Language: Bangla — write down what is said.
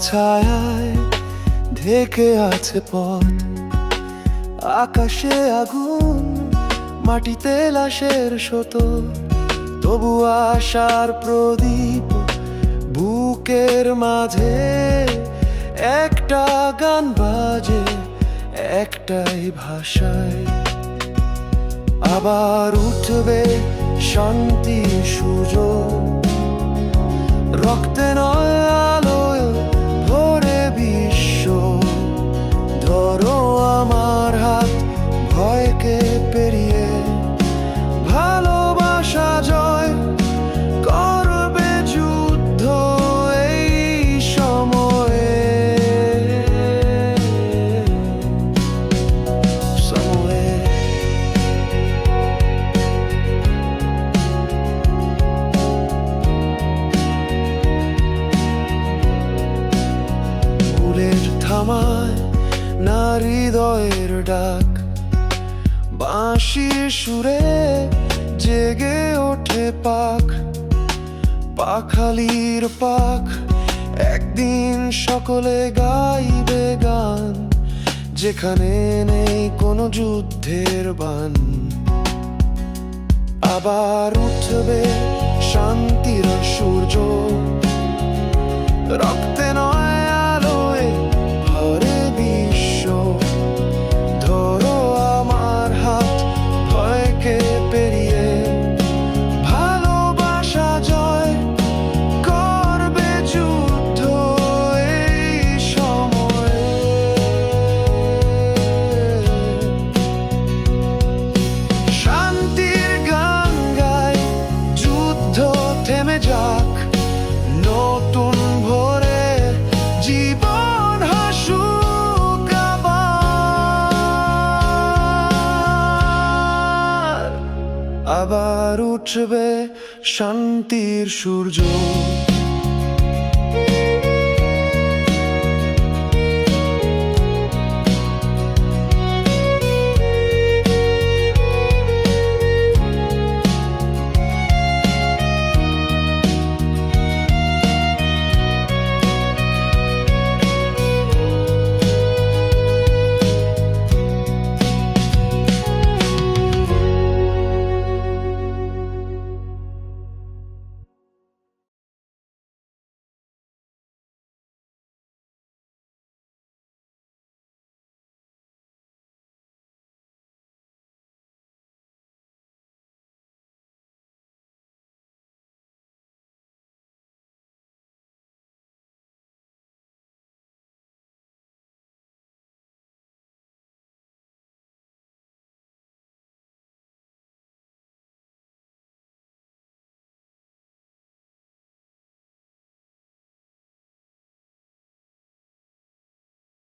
ছায়ায় ঢেকে আছে পথ। আকাশে আগুন, মাটিতে লাশের শত তবু আশার প্রদীপ বুকের মাঝে একটা গান বাজে, একটাই ভাষায়। আবার উঠবে শান্তি সুযোগ। রক্তে নয় ফুলের থামায় না হৃদয়ের ডাক। বাঁশির সুরে জেগে ওঠে পাখ পাখালির পাখ একদিন সকলে গাইবে গান। যেখানে নেই কোনো যুদ্ধের বান। আবার উঠবে শান্তির সূর্য আবার উঠবে শান্তির সূর্য।